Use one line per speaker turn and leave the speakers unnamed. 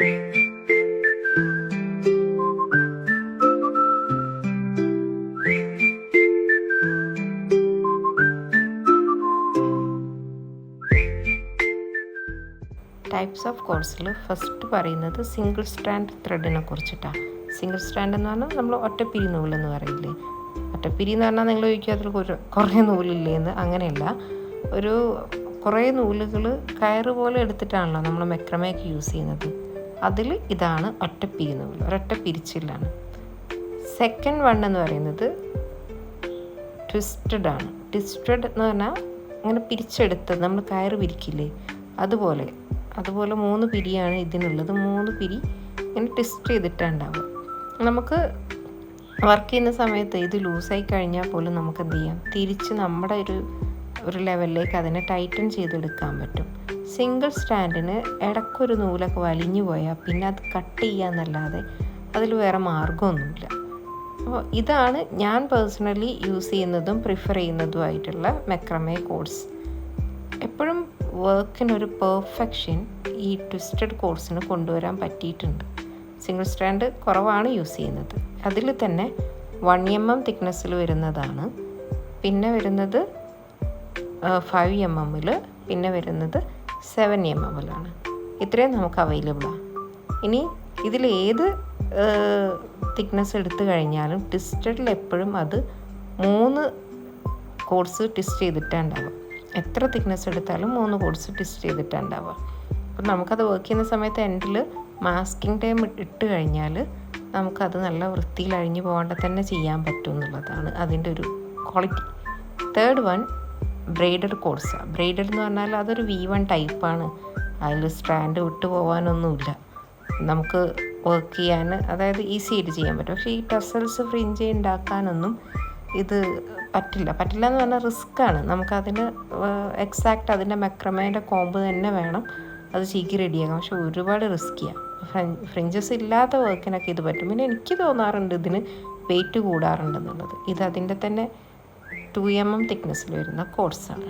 Types of കോഴ്സിൽ first പറയുന്നത് single stand ത്രെഡിനെ കുറിച്ചിട്ടാണ് സിംഗിൾ സ്റ്റാൻഡ് എന്ന് പറഞ്ഞാൽ നമ്മൾ ഒറ്റപ്പിരി നൂലെന്ന് പറയില്ലേ? ഒറ്റപ്പിരി എന്ന് പറഞ്ഞാൽ നിങ്ങൾ ചോദിക്കുക അതിൽ കുറേ നൂലില്ലേ എന്ന്. അങ്ങനെയല്ല. ഒരു കുറേ നൂലുകൾ കയറ് പോലെ എടുത്തിട്ടാണല്ലോ നമ്മൾ മെക്രമയൊക്കെ യൂസ് ചെയ്യുന്നത്. അതിൽ ഇതാണ് ഒറ്റ പിരിയുന്നത് ഒരൊറ്റ പിരിച്ചിലാണ് സെക്കൻഡ് വൺ എന്ന് പറയുന്നത് ട്വിസ്റ്റഡ് ആണ്. ട്വിസ്റ്റഡ് എന്ന് പറഞ്ഞാൽ അങ്ങനെ പിരിച്ചെടുത്തത് നമ്മൾ കയറ് പിരിക്കില്ലേ അതുപോലെ അതുപോലെ മൂന്ന് പിരിയാണ് ഇതിനുള്ളത്. മൂന്ന് പിരി ഇങ്ങനെ ട്വിസ്റ്റ് ചെയ്തിട്ടാണ് ഉണ്ടാവുക. നമുക്ക് വർക്ക് ചെയ്യുന്ന സമയത്ത് ഇത് ലൂസായി കഴിഞ്ഞാൽ പോലും നമുക്ക് എന്ത് ചെയ്യാം? തിരിച്ച് നമ്മുടെ ഒരു ഒരു ലെവലിലേക്ക് അതിനെ ടൈറ്റൻ ചെയ്തെടുക്കാൻ പറ്റും. സിംഗിൾ സ്റ്റാൻഡിന് ഇടയ്ക്കൊരു നൂലൊക്കെ വലിഞ്ഞു പോയാൽ പിന്നെ അത് കട്ട് ചെയ്യാന്നല്ലാതെ അതിൽ വേറെ മാർഗമൊന്നുമില്ല അപ്പോൾ ഇതാണ് ഞാൻ പേഴ്സണലി യൂസ് ചെയ്യുന്നതും പ്രിഫർ ചെയ്യുന്നതുമായിട്ടുള്ള മെക്രമേ കോഴ്സ്. എപ്പോഴും വർക്കിനൊരു പെർഫെക്ഷൻ ഈ ട്വിസ്റ്റഡ് കോഴ്സിന് കൊണ്ടുവരാൻ പറ്റിയിട്ടുണ്ട്. സിംഗിൾ സ്റ്റാൻഡ് കുറവാണ് യൂസ് ചെയ്യുന്നത്. അതിൽ തന്നെ വൺ എം എം തിക്നെസ്സിൽ വരുന്നതാണ്. പിന്നെ വരുന്നത് ഫൈവ് എം എമ്മിൽ പിന്നെ വരുന്നത് സെവൻ എം എം എല്ലാണ് ഇത്രയും നമുക്ക് അവൈലബിളാണ് ഇനി ഇതിൽ ഏത് തിക്നെസ് എടുത്തു കഴിഞ്ഞാലും ട്വിസ്റ്റഡിൽ എപ്പോഴും അത് മൂന്ന് കോഴ്സ് ട്വിസ്റ്റ് ചെയ്തിട്ടാണ് ഉണ്ടാവുക എത്ര തിക്നെസ് എടുത്താലും മൂന്ന് കോഴ്സ് ട്വിസ്റ്റ് ചെയ്തിട്ടുണ്ടാവുക അപ്പം നമുക്കത് വർക്ക് ചെയ്യുന്ന സമയത്ത് എൻഡിൽ മാസ്കിങ് ടൈം ഇട്ട് കഴിഞ്ഞാൽ നമുക്കത് നല്ല വൃത്തിയിൽ അഴിഞ്ഞു പോകാണ്ട് തന്നെ ചെയ്യാൻ പറ്റും എന്നുള്ളതാണ് അതിന്റെ ഒരു ക്വാളിറ്റി തേർഡ് വൺ ബ്രെയ്ഡഡ് കോഴ്സാണ് ബ്രെയ്ഡഡ് എന്ന് പറഞ്ഞാൽ അതൊരു വി വൺ ടൈപ്പാണ്. അതിൽ സ്ട്രാൻഡ് വിട്ടു പോകാനൊന്നുമില്ല നമുക്ക് വർക്ക് ചെയ്യാൻ അതായത് ഈസി ആയിട്ട് ചെയ്യാൻ പറ്റും. പക്ഷേ ഈ ടെസൽസ് ഫ്രിഞ്ച് ഉണ്ടാക്കാനൊന്നും ഇത് പറ്റില്ല. പറ്റില്ല എന്ന് പറഞ്ഞാൽ റിസ്ക്കാണ് നമുക്കതിന് എക്സാക്റ്റ് അതിന്റെ മെക്രമേന്റെ കോമ്പ് തന്നെ വേണം. അത് ചീക്കി റെഡിയാക്കാം പക്ഷെ ഒരുപാട് റിസ്ക്കിയാണ് ഫ്രിഞ്ചസ് ഇല്ലാത്ത വർക്കിനൊക്കെ ഇത് പറ്റും. പിന്നെ എനിക്ക് തോന്നാറുണ്ട് ഇതിന് വെയിറ്റ് കൂടാറുണ്ടെന്നുള്ളത്. ഇത് അതിന്റെ തന്നെ ടു എം എം തിക്നെസ്സിൽ വരുന്ന കോഴ്സാണ്